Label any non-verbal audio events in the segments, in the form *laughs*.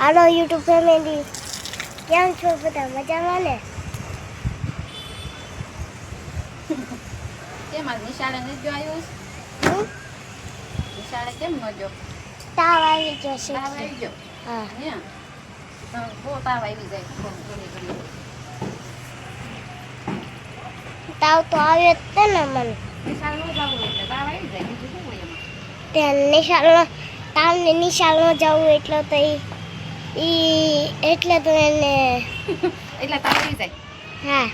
હાલો YouTube family. કેમ છો બધા? મજામાં ને? કેમ આજ નિશાળે નથી જો આવ્યો? નિશાળે કેમ ન જો તાવ આવી ગયો છે. તાવ આવી ગયો? હા. બહુ તાવ આવી જાય ઘણી ઘણી. તાવ તો આવ્યો જ તે ને મને. નિશાળ ન જવું એટલે તાવ આવી જાય. બીજું શું હોય એમાં? તે નિશાળમાં તાવને નિશાળમાં જવું એટલે તો ઈ ઈ એટલે તો એને *laughs* એટલે તાવ આવી જાય. હા.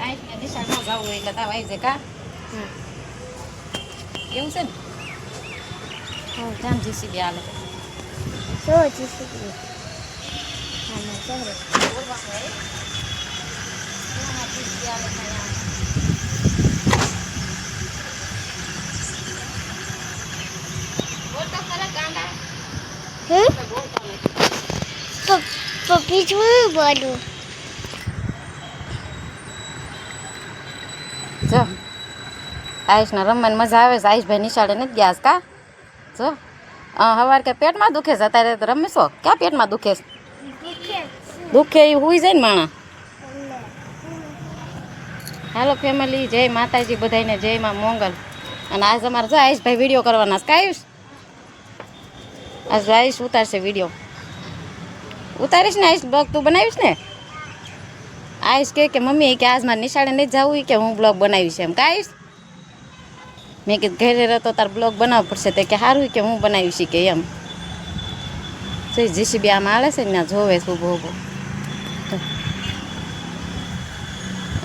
આઈને નિશાળ ન જવું હોય એટલે તાવ આવી જાય કા? એવું છે ને? હા. જામ જીસીબી આલે. શું જીસીબી. હા ના ચાલે બોલવાનું હોય? જીસીબી હાલે છે અહીંયા. બોલ તો ખરા ગાંડા હમ કોઈ બોલતો નથી તો તો બીજું બોલું જો આયુષને રમવાની મજા આવે છે. આયુષભાઈ નિશાળે નથી ગયા કા? જો સવાર કે પેટમાં દુખે છે અત્યારે રમીશો ક્યાં પેટમાં દુખે છે? દુખે એ હુઈ જાય ને માણા. હાલો ફેમિલી જય માતાજી બધાને જય માં મોંગલ. અને આજ અમારે જો આયુષભાઈ વીડિયો કરવાના છે. કા આયુષ? આજ આયુષ ઉતારશે વીડિયો ઉતારીશ ને આઈશ બ્લોગ તું બનાવીશ ને? આઈશ કે કે મમ્મી કે આજ મારે નિશાળે નહીં જવું કે હું બ્લોગ બનાવીશ એમ. કા આયુષ મેં કીધું ઘરે રહેતો તાર બ્લોગ બનાવવો પડશે. તે કે સારું કે હું બનાવીશ કે એમ. તો જીસીબી આમાં આવે છે ને જોવે છે ઊભો ઊભો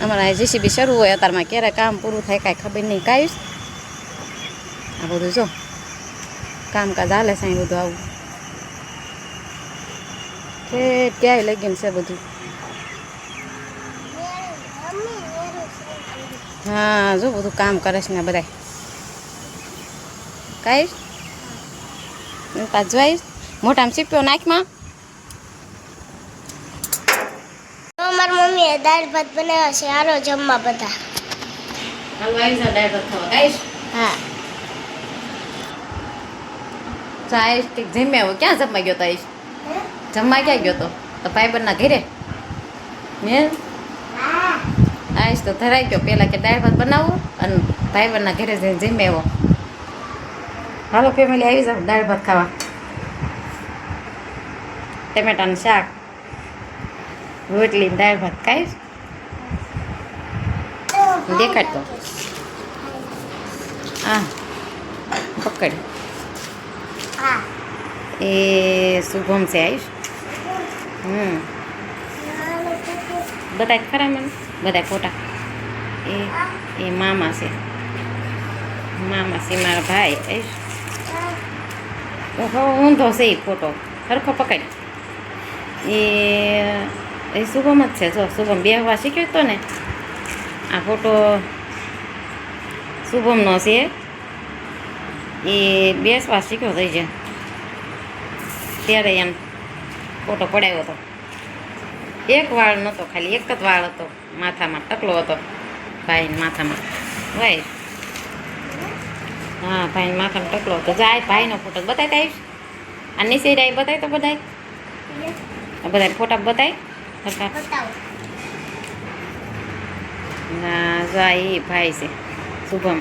અમારા જીસીબી શરૂ હોય, અત્યારમાં ક્યારે કામ પૂરું થાય કાંઈ ખબર નહીં. કાંઈ આ બધું જો, કામકાજ હાલે છે બધું આવું. કે ક્યાંય લગીન છે બધું. હા જો બધું કામ કરે છે ને બધા કાંઈ હું જોઈશ? મોટામાં સીપ્યો નાખમાં તો મારી મમ્મીએ દાળ ભાત બનાવ્યા છે આરો જમવા બધા. હાલો આવી જાવ કાંઈશ હા. તો જમ્યા ક્યાં જમવા ગયો તો આવીશ જમવા ક્યાં ગયો તો? તો ભાઈબંધના ઘરે? મેં? આવીશ તો ધરાઈ ગયો. પહેલાં કે દાળ ભાત બનાવો અને ભાઈબંધના ઘરે જઈને જમી આવ્યો. હાલો ફેમિલી આવી જાવ દાળ ભાત ખાવા. ટમેટાનું શાક રોટલી દાળ ભાત. ખાઈશ દેખાડતો. હા પકડ. હા. એ શુભમ છે આયુષ હમ. બધા ખરા મને? બધા ફોટા એ એ મામા છે. મામા છે, મારા ભાઈ આયુષ ઓહો, ઊંધો છે એ ફોટો સરખો પકડ. એ એ શુભમ જ છે. જો, શુભમ બેહવા શીખ્યો હતો ને. આ ફોટો શુભમનો છે. એ બેસવા શીખ્યો થઈ છે ત્યારે એમ ફોટો પડાવ્યો હતો. એક વાળ નહોતો ખાલી એક જ વાળ હતો, માથામાં ટકલો હતો ભાઈ માથામાં. ભાઈ. હા ભાઈ માથામાં ટકલો હતો. જાય ભાઈનો ફોટો બતાવી આવીશ. આ નીચે રાઈ બતાય તો બધાય? બધા ફોટા બતાવી. ના, જો આ એ ભાઈ છે, શુભમ.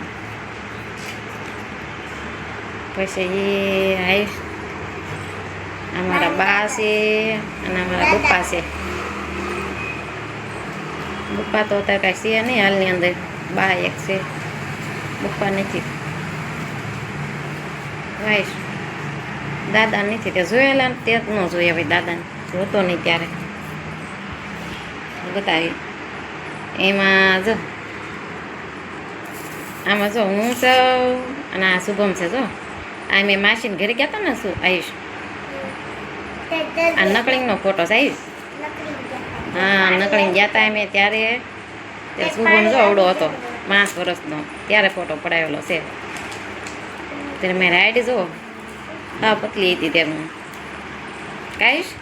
પછી એ આયુષ. અમારા બા છે અને અમારા બપ્પા છે પપ્પા તો અત્યારે કાંઈ છે નહીં હાલની અંદર બા એક છે પપ્પા નથી વાઈશ દાદા નથી તે જોયેલા તે જ ન જોયા ભાઈ દાદાને જોતો નહીં ત્યારે બતાવી એમાં જો આમાં જો હું છું અને આ શુભમ છે જો આ મેં માસીને ઘરે ગયા હતા ને શું આયુષ આ નકળીનો ફોટો સાહેબ હા નકળીને ગયા હતા અમે ત્યારે. શુભમ જો અવડો હતો પાંચ વર્ષનો ત્યારે ફોટો પડાવેલો છે. ત્યારે મેં રાઈડ જો હા, પતલી હતી તેમનું કાઈશ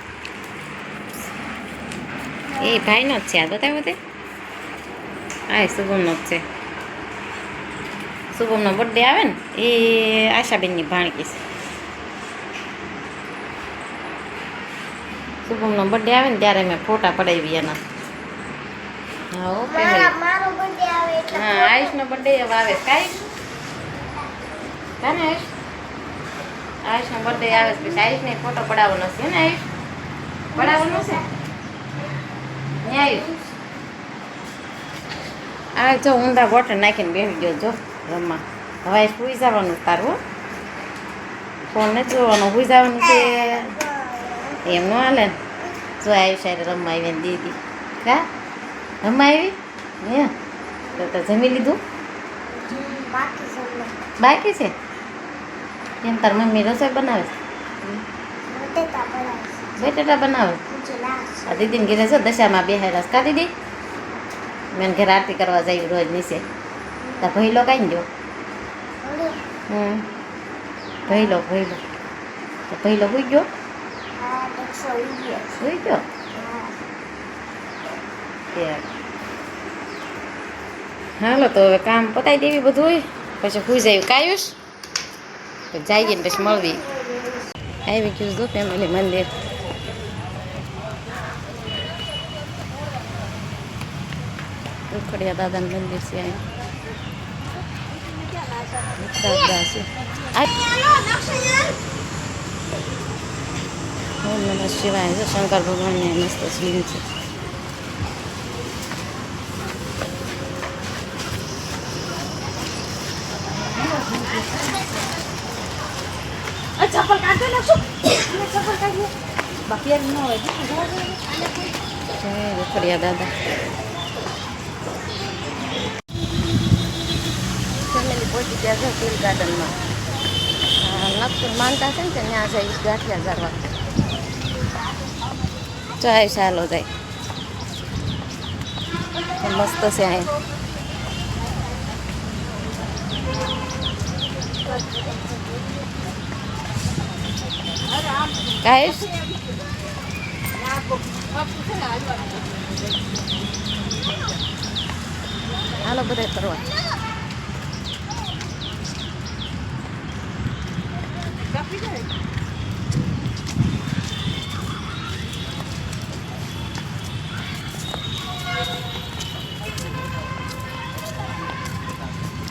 એ ભાઈનો જ છે, આ બતાવ્યો તે. હા શુભમનો જ છે. શુભમનો બર્થડે આવે ને, એ આશાબેનની ભાણકી છે. શુભમનો બર્થડે આવે ને ત્યારે મેં ફોટા પડાવી એના. હા ઓકે હા આયુષનો બર્થડે હવે આવે કાંઈ કાને આયુષ? આયુષનો બર્થડે આવે પછી આયુષને ફોટો પડાવવાનો છે ને આયુષ? પડાવવાનો છે ને આયુષ? આ જો ઊંધા બોટલ નાખીને બેસી ગયો જો રમવા. હવે સુઈ જવાનું તારું ફોન નથી જોવાનું સુઈ જવાનું છે. એમ ન હાલે ને. જો આવી હારે રમવા આવી દીદી. કા? રમવા આવી? હે તો તો જમી લીધું? બાકી છે? એમ તાર મમ્મી રસોઈ બનાવે છે? બટેટા બનાવે આ દીદીને ઘેરે છે દશામાં બે હેરાસ કા દીદી? મેં ઘેર આરતી કરવા જઈ રોજ નીચે. તાર ભઈલો કાંઈ અરે હમ. ભઈલો ભઈલો તો ભઈલો હોઈ ગયો? હોઈ ગયો હા હાલો તો હવે કામ પતાવી દેવી બધું પછી હોઈ જાય કાયુશ જઈએ ને પછી મળવી. આવી ગયું જો ફેમિલી મંદિર. ઉખડિયા દાદાનું મંદિર છે અહીંયા. દાદા છે. આ ઓમ નમઃ શિવાય જો શંકર ભગવાનને મસ્ત શિવ છે. જય ઉખડિયા દાદા. ફેમિલી પહોંચી ગયા છે ટીલ ગાર્ડનમાં. નક્કી માનતા છે ને ત્યાં જઈશ ગાંઠિયા ઝાડવા. જાય ચાલો જાય. મસ્ત છે અહીંયા ગાઈશ હાલો બધા કરવા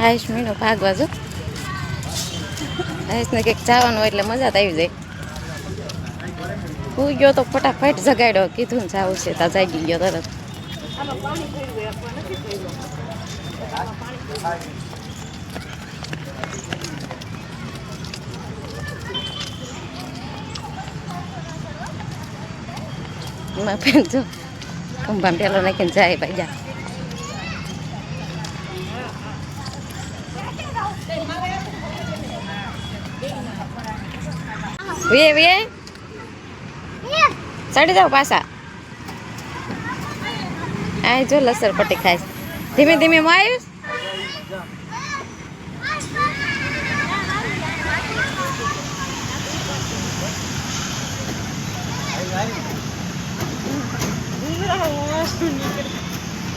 આયુષ મીનો ભાગવા જો. આયુષને કંઈક જવાનું એટલે મજા આવી જાય. હું ગયો તો ફટાફટ જગાડ્યો. કીધું ને જાવું છે તા જાગી ગયો તરત. એમાં પેન જો, ખંભામાં પેલો નાખીને જાય ભાઈ જા. વે વીએ? ચડી જાઓ પાછા. આ જો લસર પટી ખાય. ધીમે ધીમે હું આવીશ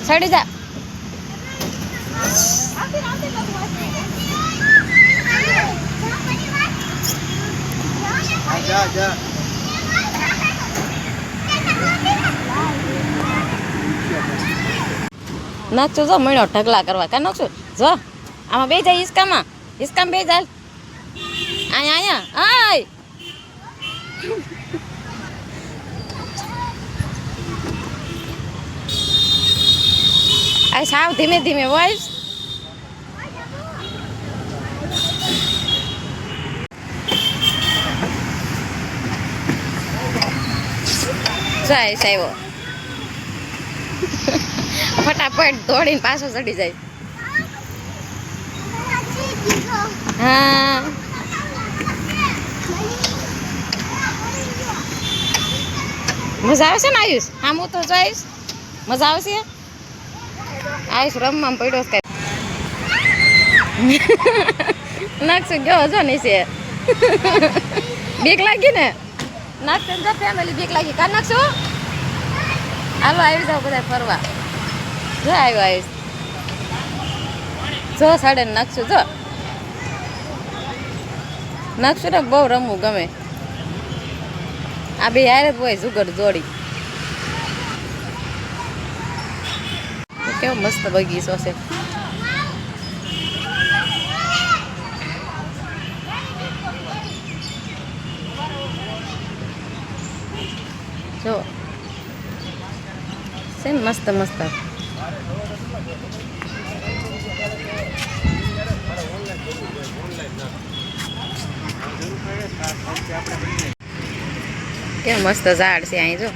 ચડી જા. નાખશું જો મળ્યો ઢગલા કરવા. કા નાખશું જો, આમાં બે જાય હિસકામાં. હિસકામાં બે જાય. અહીંયા અહીંયા આય. આ સાવ ધીમે ધીમે વોઇસ જાય, સાહેબ. ફટાફટ દોડીને પાછો ચડી જાય. હા. મજા આવશે ને આયુષ? હા હું તો જોઈશ મજા આવશે આયુષ રમવામાં પડ્યો છે નાખશું ગયો હજો નહીં છે બીક લાગી ને? નાખશે ને ફેમિલી બીક લાગી કા નાખશું. હાલો, આવી જાવ બધા ફરવા. જો આવ્યો આવીશ. જો સાડે નાખશું, જો. નાખશું ને બહુ રમવું ગમે. આ બે હારે હોય જુગર જોડી. કેવો મસ્ત બગીચો છે. મસ્ત મસ્ત. કેવું મસ્ત ઝાડ છે અહીં જો.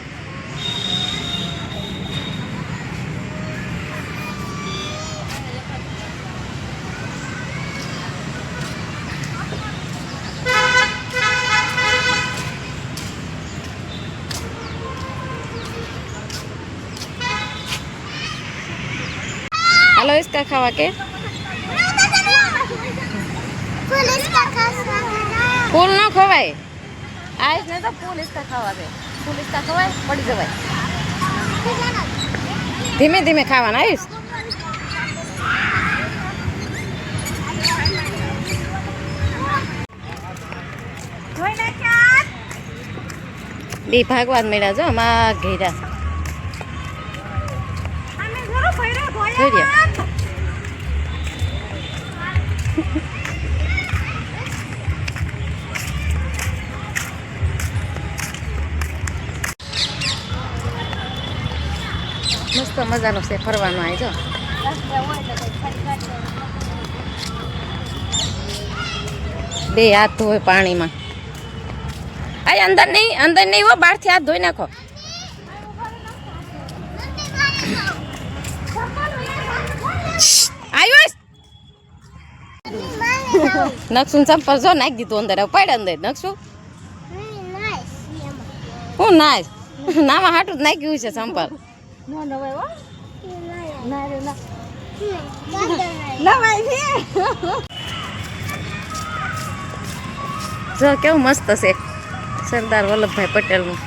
હાલો इसका ખાવા કે पुलिस का खासा ફૂલ ન ખવાય આઈસ ને તો ફૂલ ઇસકા ખાવા છે ફૂલ ઇસકા ખવાય પડી જવાય ધીમે ધીમે ખાવાના આવીશ બી ભાગવાન મળ્યા જો માં ઘેરા જોઈ મજાનો છે ફરવાનું આવી જો. બે હાથ ધોય પાણીમાં. આ અંદર નહીં અંદર નહીં હો બહારથી હાથ ધોઈ નાખો. આયુષ નકશું ચંપલ જો નાખી દીધું અંદર પડે અંદર નકશું? હું નાશ નામાં હાટું જ નાખ્યું છે ચંપલ. જો કેવું મસ્ત છે. સરદાર વલ્લભભાઈ પટેલનું.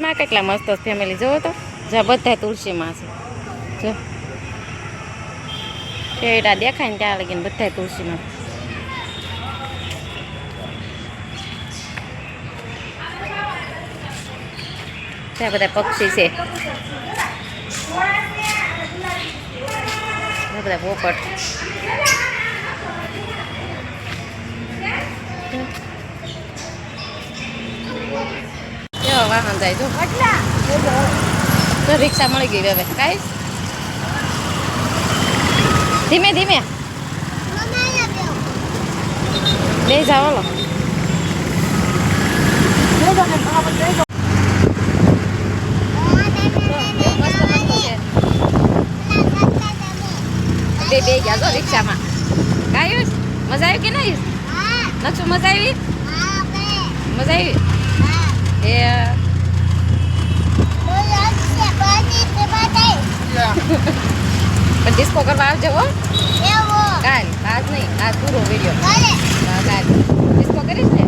ના કેટલા મસ્ત ફેમિલી જોવો તો. જ્યાં બધા તુલસીમાં છે. જો. ટેડા દેખાય ને ત્યાં લગીને બધા તુલસીમાં. ત્યાં બધા પક્ષી છે. બધા પોપટ. વાહન જાય તો રિક્ષા મળી ગઈ હવે. કઈ ધીમે ધીમે. બે જાવ બે બે ગયા છો રિક્ષામાં. ગાયું? મજા આવી કે નહીં? નકશું મજા આવી? મજા આવી? એ પણ ડિસ્કો કરવા આવજો હો. કાલ આજ નહીં આજ પૂરો વીડિયો કાલ. ડિસ્કો કરીશ ને?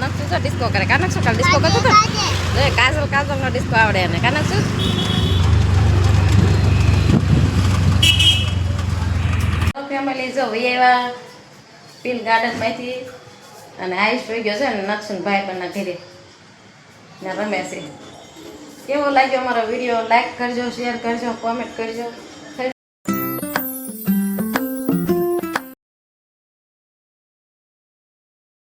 નકશું જો ડિસ્કો કરે. કાનક નકશું કાલ ડિસ્કો કરતો હતો કાજલ કાજલ. નો ડિસ્કો આવડે એને. કાનક નકશું? ફેમિલી જો એવા પીલ ગાર્ડનમાંથી અને આયુષ ભાઈ ગયો છે ને નકશું ભાઈ બનના ઘરે. ને રમે છે. કેવો લાગ્યો અમારો વીડિયો? લાઈક કરજો શેર કરજો કોમેન્ટ કરજો.